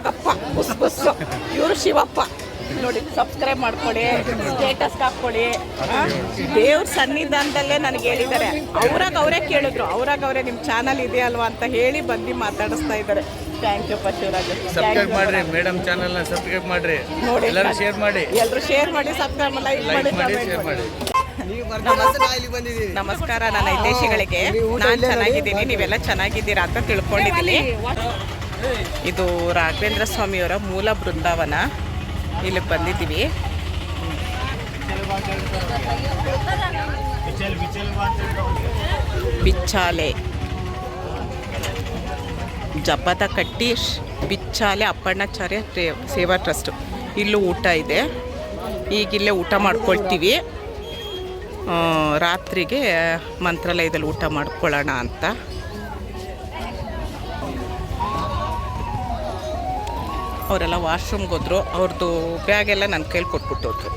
Nagappa ಬುಸ್ bush ಇವರು ಶಿವಪ್ಪ. ನೋಡಿ subscribe ಮಾಡ್ಕೊಳ್ಳಿ ಸ್ಟೇಟಸ್ ಹಾಕ್ಕೊಳ್ಳಿ ದೇವ್ರ ಸನ್ನಿಧಾನದಲ್ಲೇ ನನಗೆ ಹೇಳಿದ್ದಾರೆ ಅವ್ರಾಗ ಅವರೇ ಕೇಳಿದ್ರು. ಅವ್ರಾಗ ಅವರೇ ನಿಮ್ಮ ಚಾನಲ್ ಇದೆ ಅಲ್ವಾ ಅಂತ ಹೇಳಿ ಬಂದು ಮಾತಾಡಿಸ್ತಾ ಇದ್ದಾರೆ ಥ್ಯಾಂಕ್ ಯು ಪಶುರಾಜ್. ಸಬ್ಸ್ಕ್ರೈಬ್ ಮಾಡ್ರಿ ಮೇಡಮ್ ಚಾನಲ್ನ ಸಬ್ಸ್ಕ್ರೈಬ್ ಮಾಡ್ರಿ. ನೋಡಿ ಎಲ್ಲರೂ ಶೇರ್ ಮಾಡಿ. ಎಲ್ಲರೂ ಶೇರ್ ಮಾಡಿ ಸಬ್ಸ್ಕ್ರೈಬ್ ಮಾಡಿ ಶೇರ್ ಮಾಡಿ ಮಾಡಿ ನಮಸ್ಕಾರ ನನ್ನ ಹಿತೇಶಿಗಳಿಗೆ ನಾನು ಚೆನ್ನಾಗಿದ್ದೀನಿ. ನೀವೆಲ್ಲ ಚೆನ್ನಾಗಿದ್ದೀರಾ ಅಂತ ತಿಳ್ಕೊಂಡಿದ್ದೀನಿ. ಇದು ರಾಘವೇಂದ್ರ ಸ್ವಾಮಿಯವರ ಮೂಲ ಬೃಂದಾವನ. ಇಲ್ಲಿ ಬಂದಿದ್ದೀವಿ. ಬಿಚ್ಚಾಲೆ. ಜಪದ ಕಟ್ಟಿ ಬಿಚ್ಚಾಲೆ ಅಪ್ಪಣ್ಣಾಚಾರ್ಯ ಸೇವಾ ಟ್ರಸ್ಟ್. ಇಲ್ಲೂ ಊಟ ಇದೆ. ಈಗಿಲ್ಲೇ ಊಟ ಮಾಡ್ಕೊಳ್ತೀವಿ. ರಾತ್ರಿಗೆ ಮಂತ್ರಾಲಯದಲ್ಲಿ ಊಟ ಮಾಡ್ಕೊಳ್ಳೋಣ ಅಂತ. ಅವರೆಲ್ಲ ವಾಶ್ರೂಮ್ಗೆ ಹೋದ್ರು ಅವ್ರದ್ದು ಬ್ಯಾಗೆಲ್ಲ ನನ್ನ ಕೈಲಿ ಕೊಟ್ಬಿಟ್ಟು ಹೋದ್ರು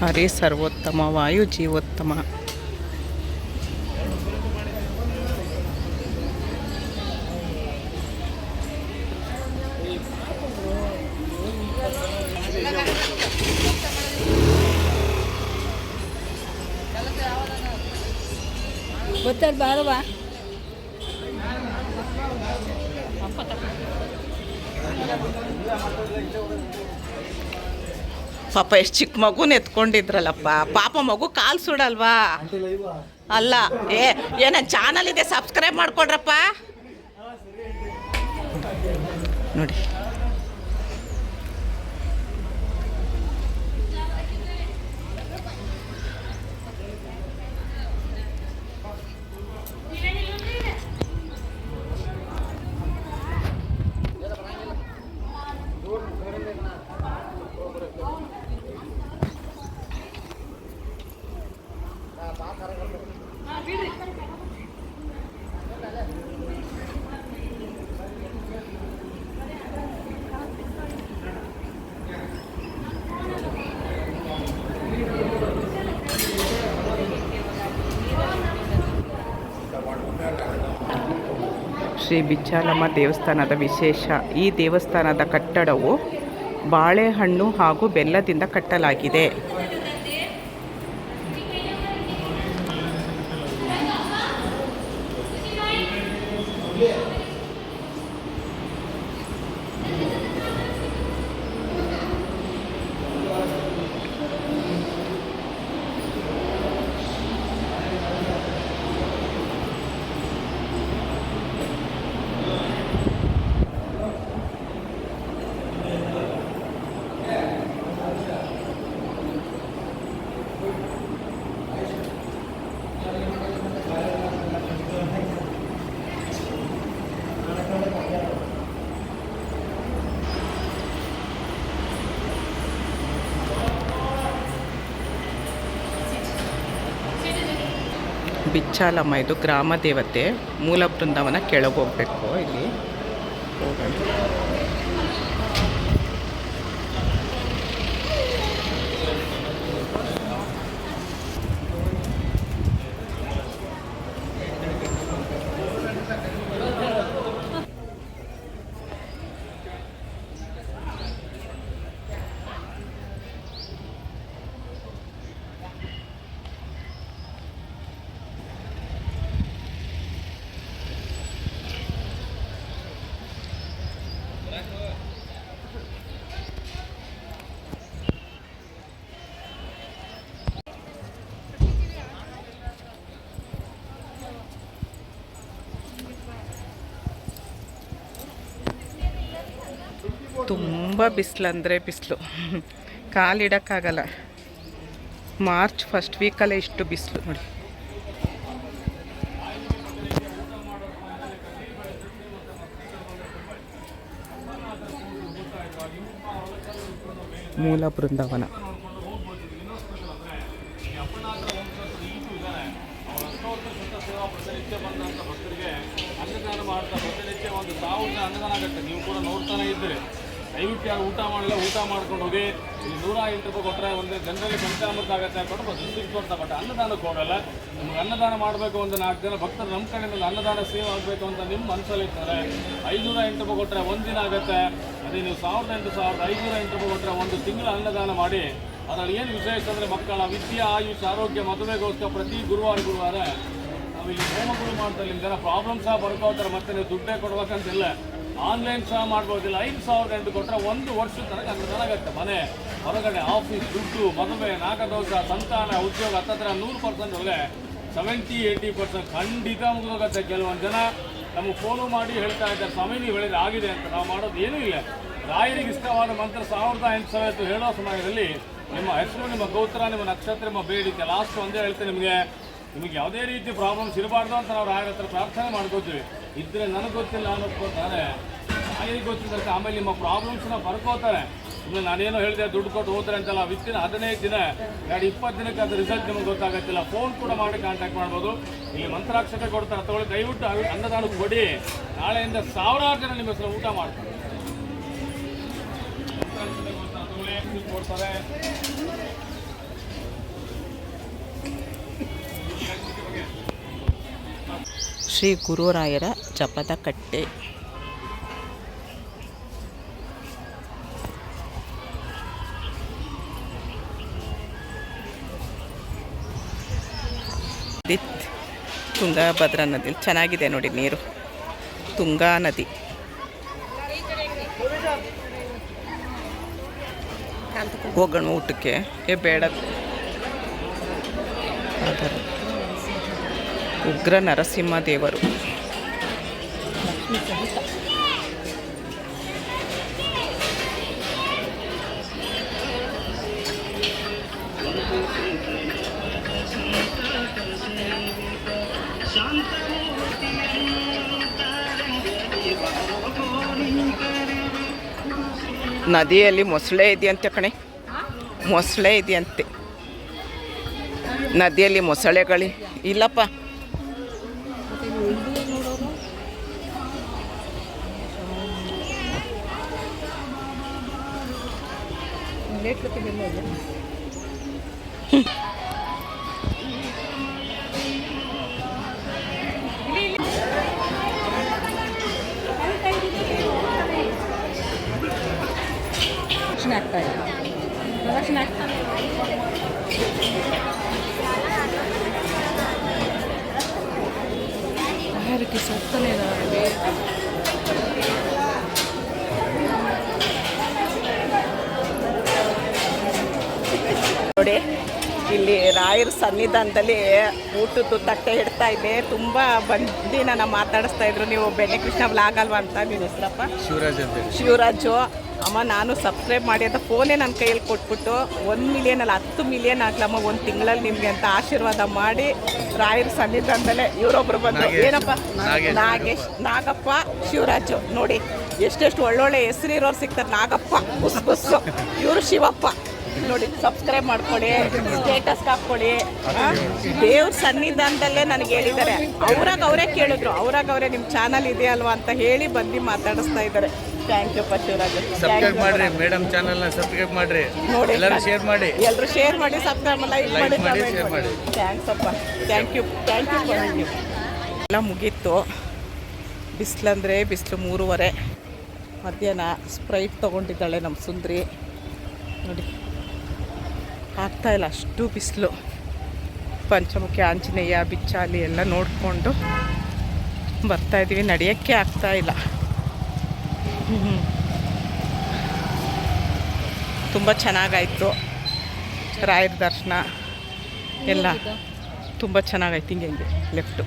ಹರೇ ಸರ್ವೋತ್ತಮ ವಾಯು ಜೀವೋತ್ತಮ. ಗೊತ್ತಲ್ಲ ಬಾರವಾ ಪಾಪ ಎಷ್ಟು ಚಿಕ್ಕ ಮಗುನ ಎತ್ಕೊಂಡಿದ್ರಲ್ಲಪ್ಪ. ಪಾಪ ಮಗು ಕಾಲು ಸುಡಲ್ವಾ? ಅಲ್ಲ, ಏ ಏನ ಚಾನಲ್ ಇದೆ ಸಬ್ಸ್ಕ್ರೈಬ್ ಮಾಡ್ಕೊಡ್ರಪ್ಪ. ನೋಡಿ. ಶ್ರೀ ಬಿಚ್ಚಾಲಮ್ಮ ದೇವಸ್ಥಾನದ ವಿಶೇಷ. ಈ ದೇವಸ್ಥಾನದ ಕಟ್ಟಡವು ಬಾಳೆಹಣ್ಣು ಹಾಗೂ ಬೆಲ್ಲದಿಂದ ಕಟ್ಟಲಾಗಿದೆ. ಬಿಚ್ಚಾಲಮ್ಮ ಇದು ಗ್ರಾಮ ದೇವತೆ ಮೂಲ ಬೃಂದಾವನ ಕೆಳಗೆ ಹೋಗ್ಬೇಕು ಇಲ್ಲಿ. ಹೋಗೋಣ. ತುಂಬ ಬಿಸಿಲು. ಅಂದರೆ ಬಿಸಿಲು ಕಾಲಿಡೋಕ್ಕಾಗಲ್ಲ ಮಾರ್ಚ್ ಫಸ್ಟ್ ವೀಕಲ್ಲೇ ಇಷ್ಟು ಬಿಸಿಲು ನೋಡಿ. ಮೂಲ ಬೃಂದಾವನ. ಮಾಡ್ತಾ ಪ್ರತಿನಿತ್ಯ ಒಂದು ಸಾವಿರ ಅನ್ನದಾನ ಆಗುತ್ತೆ. ನೀವು ಕೂಡ ನೋಡ್ತಾನೆ ಇದ್ದೀರಿ. ದಯವಿಟ್ಟು ಯಾರು ಊಟ ಮಾಡಲ್ಲ, ಊಟ ಮಾಡ್ಕೊಂಡು ಹೋಗಿ. ಇಲ್ಲಿ ನೂರ ಎಂಟು ರೂಪಾಯಿ ಕೊಟ್ಟರೆ ಒಂದು ಜನರಲ್ಲಿ ಪಂಚಾಮೃತ ಆಗುತ್ತೆ ಅಂದ್ಕೊಂಡು ದುಡ್ಡು ಕೊಡ್ತಾ ಬಟ್ ಅನ್ನದಾನ ಹೋಗಲ್ಲ. ನಿಮ್ಗೆ ಅನ್ನದಾನ ಮಾಡಬೇಕು ಒಂದು ನಾಲ್ಕು ಜನ ಭಕ್ತರು ನಮ್ಮ ಕಡೆಯಿಂದ ಅನ್ನದಾನ ಸೇವೆ ಆಗಬೇಕು ಅಂತ ನಿಮ್ಮ ಮನಸ್ಸಲ್ಲಿ ಇರ್ತಾರೆ. ಐನೂರ ಎಂಟು ರೂಪಾಯಿ ಕೊಟ್ಟರೆ ಒಂದಿನ ಆಗುತ್ತೆ. ಅದೇ ನೀವು ಸಾವಿರದ ಎಂಟು ಸಾವಿರದ ಐನೂರ ಎಂಟು ರೂಪಾಯಿ ಕೊಟ್ಟರೆ ಒಂದು ತಿಂಗಳ ಅನ್ನದಾನ ಮಾಡಿ. ಅದರಲ್ಲಿ ಏನು ವಿಶೇಷ ಅಂದರೆ ಮಕ್ಕಳ ವಿದ್ಯೆ, ಆಯುಷ್, ಆರೋಗ್ಯ, ಮದುವೆಗೋಸ್ಕರ ಪ್ರತಿ ಗುರುವಾರ ಗುರುವಾರ ನಾವು ಇಲ್ಲಿ ಹೋಮಗಳು ಮಾಡ್ತಾ ಇಲ್ಲಿ ಜನ ಪ್ರಾಬ್ಲಮ್ ಸಹ ಬರ್ಕೋತಾರೆ, ಮತ್ತೆ ನೀವು ದುಡ್ಡೇ ಕೊಡ್ಬೇಕಂತಿಲ್ಲ. ಆನ್ಲೈನ್ ಸಹ ಮಾಡ್ಬೋದಿಲ್ಲ. ಐದು ಸಾವಿರದ ಎಂಟು ಕೊಟ್ಟರೆ ಒಂದು ವರ್ಷದ ತನಕ ಅದು ನನಗತ್ತೆ ಮನೆ. ಹೊರಗಡೆ ಆಫೀಸ್, ದುಡ್ಡು, ಮದುವೆ, ನಾಗದೋಷ, ಸಂತಾನ, ಉದ್ಯೋಗ, ಹತ್ತತ್ರ ನೂರು ಪರ್ಸೆಂಟ್ ಒಳಗೆ ಸೆವೆಂಟಿ ಏಯ್ಟಿ ಪರ್ಸೆಂಟ್ ಖಂಡಿತ ಮುಗಿದೋಗತ್ತೆ ಕೆಲವೊಂದು ಜನ. ನಮಗೆ ಫೋನು ಮಾಡಿ ಹೇಳ್ತಾ ಇದ್ದಾರೆ, ಸ್ವಾಮಿ, ನೀವು ಹೇಳಿದ್ರೆ ಆಗಿದೆ ಅಂತ. ನಾವು ಮಾಡೋದು ಏನೂ ಇಲ್ಲ. ರಾಯರಿಗೆ ಇಷ್ಟವಾದ ಮಂತ್ರ ಸಾವಿರದ ಎಂಟು ಸಾವಿರ ಹೇಳೋ ಸಮಯದಲ್ಲಿ ನಿಮ್ಮ ಹೆಸರು, ನಿಮ್ಮ ಗೋತ್ರ, ನಿಮ್ಮ ನಕ್ಷತ್ರ, ನಿಮ್ಮ ಬೇಡಿಕೆ ಲಾಸ್ಟ್ ಒಂದೇ ಹೇಳ್ತೇನೆ ನಿಮಗೆ. ನಿಮಗೆ ಯಾವುದೇ ರೀತಿ ಪ್ರಾಬ್ಲಮ್ಸ್ ಇರಬಾರ್ದು ಅಂತ ನಾವು ರಾಯರ ಹತ್ರ ಪ್ರಾರ್ಥನೆ ಮಾಡ್ಕೋತೀವಿ. ಇದ್ರೆ ನನಗೆ ಗೊತ್ತಿಲ್ಲ ನಾನು ರಾಯರಿಗೆ ಗೊತ್ತಿದ್ದಕ್ಕೆ ಆಮೇಲೆ ನಿಮ್ಮ ಪ್ರಾಬ್ಲಮ್ಸ್ನ ಬರ್ಕೋತಾರೆ. ಇನ್ನು ನಾನೇನು ಹೇಳಿದೆ, ದುಡ್ಡು ಕೊಟ್ಟು ಹೋದ್ರೆ ಅಂತಲ್ಲ, ವಿತ್ತಿನ ಹದಿನೈದು ದಿನ, ಎರಡು ಇಪ್ಪತ್ತು ದಿನಕ್ಕೆ ಅದು ರಿಸಲ್ಟ್ ನಿಮಗೆ ಗೊತ್ತಾಗತ್ತಿಲ್ಲ. ಫೋನ್ ಕೂಡ ಮಾಡಿ ಕಾಂಟ್ಯಾಕ್ಟ್ ಮಾಡ್ಬೋದು. ಇಲ್ಲಿ ಮಂತ್ರಾಕ್ಷತೆ ಕೊಡ್ತಾರೆ. ತಗೊಳ್ಳಿ, ದಯವಿಟ್ಟು ಅವಿ- ಅನ್ನದಾನ ಕೊಡಿ. ನಾಳೆಯಿಂದ ಸಾವಿರಾರು ಜನ ನಿಮ್ಮ ಹೆಸರು ಊಟ ಮಾಡ್ತಾರೆ. ಶ್ರೀ ಗುರುರಾಯರ ಜಪದ ಕಟ್ಟೆ. ನದಿ ತುಂಗಭದ್ರಾ ನದಿ. ಚೆನ್ನಾಗಿದೆ ನೋಡಿ ನೀರು. ತುಂಗಾ ನದಿ. ಹೋಗೋಣ ಊಟಕ್ಕೆ. ಏ, ಬೇಡ. ಉಗ್ರ ನರಸಿಂಹ ದೇವರು. ನದಿಯಲ್ಲಿ ಮೊಸಳೆ ಇದೆಯಂತೆ ಕಣೆ. ಮೊಸಳೆ ಇದೆಯಂತೆ. ನದಿಯಲ್ಲಿ ಮೊಸಳೆಗಳಿ. ಇಲ್ಲಪ್ಪ. はい。私なく早歩きったねだかー ನೋಡಿ. ಇಲ್ಲಿ ರಾಯರ ಸನ್ನಿಧಾನದಲ್ಲಿ ಊಟದ್ದು ತಟ್ಟೆ ಇಡ್ತಾ ಇದೆ. ತುಂಬ ಬಂದು ನನ್ನ ಮಾತಾಡಿಸ್ತಾ ಇದ್ರು. ನೀವು ಬೆಣ್ಣೆ ಕೃಷ್ಣ ಬ್ಲಾಗ್ ಅಲ್ವಾ ಅಂತ ನಿಮ್ಮ ಹೆಸರಪ್ಪ? ಶಿವರಾಜ್ ಅಂತ ಶಿವರಾಜು. ಅಮ್ಮ ನಾನು ಸಬ್ಸ್ಕ್ರೈಬ್ ಮಾಡಿ ಅಂತ ಫೋನೇ ನನ್ನ ಕೈಯಲ್ಲಿ ಕೊಟ್ಬಿಟ್ಟು ಒಂದು ಮಿಲಿಯನ್ ಅಲ್ಲ ಹತ್ತು ಮಿಲಿಯನ್ ಆಗ್ಲಮ್ಮ ಒಂದು ತಿಂಗಳಲ್ಲಿ ನಿಮಗೆ ಅಂತ ಆಶೀರ್ವಾದ ಮಾಡಿ ರಾಯರ ಸನ್ನಿಧಾನದಲ್ಲೇ ಇವರೊಬ್ರು ಬಂದರು. ಏನಪ್ಪ? ನಾಗೇಶ್. ನಾಗೇಶ್. ನಾಗಪ್ಪ. ಶಿವರಾಜು. ನೋಡಿ ಎಷ್ಟೆಷ್ಟು ಒಳ್ಳೊಳ್ಳೆ ಹೆಸರಿರೋರು ಸಿಗ್ತಾರೆ. ನಾಗಪ್ಪ ಬುಸ್ ಬುಸ್ಸು ಇವರು ಶಿವಪ್ಪ. ನೋಡಿ ಸಬ್ಸ್ಕ್ರೈಬ್ ಮಾಡ್ಕೊಳ್ಳಿ ಸ್ಟೇಟಸ್ ಹಾಕ್ಕೊಳ್ಳಿ? ದೇವ್ರ ಸನ್ನಿಧಾನದಲ್ಲೇ ನನಗೆ ಹೇಳಿದ್ದಾರೆ. ಅವ್ರಾಗ ಅವರೇ ಕೇಳಿದ್ರು. ಅವ್ರಾಗ ಅವರೇ ನಿಮ್ಮ ಚಾನಲ್ ಇದೆ ಅಲ್ವಾ ಅಂತ ಹೇಳಿ ಬಂದು ಮಾತಾಡಿಸ್ತಾ ಇದ್ದಾರೆ. Thank you Pashuraj. ಸಬ್ಸ್ಕ್ರೈಬ್ ಮಾಡ್ರಿ ಮೇಡಮ್ ಚಾನಲ್ನ ಸಬ್ಸ್ಕ್ರೈಬ್ ಮಾಡ್ರಿ. ನೋಡಿ ಎಲ್ಲರೂ ಶೇರ್ ಮಾಡಿ. ಎಲ್ಲರೂ ಶೇರ್ ಮಾಡಿ ಸಬ್ಸ್ಕ್ರೈಬ್ ಲೈಕ್ ಮಾಡಿ ಶೇರ್ ಮಾಡಿ. ಥ್ಯಾಂಕ್ಸ್ ಅಪ್ಪ. ಥ್ಯಾಂಕ್ ಯು ಥ್ಯಾಂಕ್ ಯು ಎಲ್ಲ ಮುಗೀತು. ಬಿಸಿಲಂದರೆ ಬಿಸಿಲು ಮೂರುವರೆ. ಮಧ್ಯಾಹ್ನ ಸ್ಪ್ರೈಟ್ ತೊಗೊಂಡಿದ್ದಾಳೆ ನಮ್ಮ ಸುಂದ್ರಿ. ನೋಡಿ. ಆಗ್ತಾ ಇಲ್ಲ, ಅಷ್ಟು ಬಿಸಿಲು. ಪಂಚಮುಖಿ, ಆಂಜನೇಯ, ಬಿಚ್ಚಾಲಿ ಎಲ್ಲ ನೋಡಿಕೊಂಡು ಬರ್ತಾಯಿದ್ದೀವಿ ನಡೆಯೋಕ್ಕೆ ಆಗ್ತಾ ಇಲ್ಲ. ತುಂಬ ಚೆನ್ನಾಗಾಯಿತು. ರಾಯರ ದರ್ಶನ ಎಲ್ಲ ತುಂಬ ಚೆನ್ನಾಗಾಯ್ತು ಹಿಂಗೆ ಹಿಂಗೆ ಲೆಫ್ಟು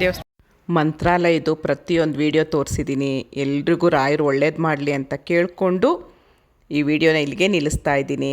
ದೇವಸ್ಥಾನ ಮಂತ್ರಾಲಯದು ಪ್ರತಿಯೊಂದು ವಿಡಿಯೋ ತೋರಿಸಿದ್ದೀನಿ. ಎಲ್ರಿಗೂ ರಾಯರು ಒಳ್ಳೇದು ಮಾಡಲಿ ಅಂತ ಕೇಳಿಕೊಂಡು ಈ ವಿಡಿಯೋನ ಇಲ್ಲಿಗೆ ನಿಲ್ಲಿಸ್ತಾ ಇದ್ದೀನಿ.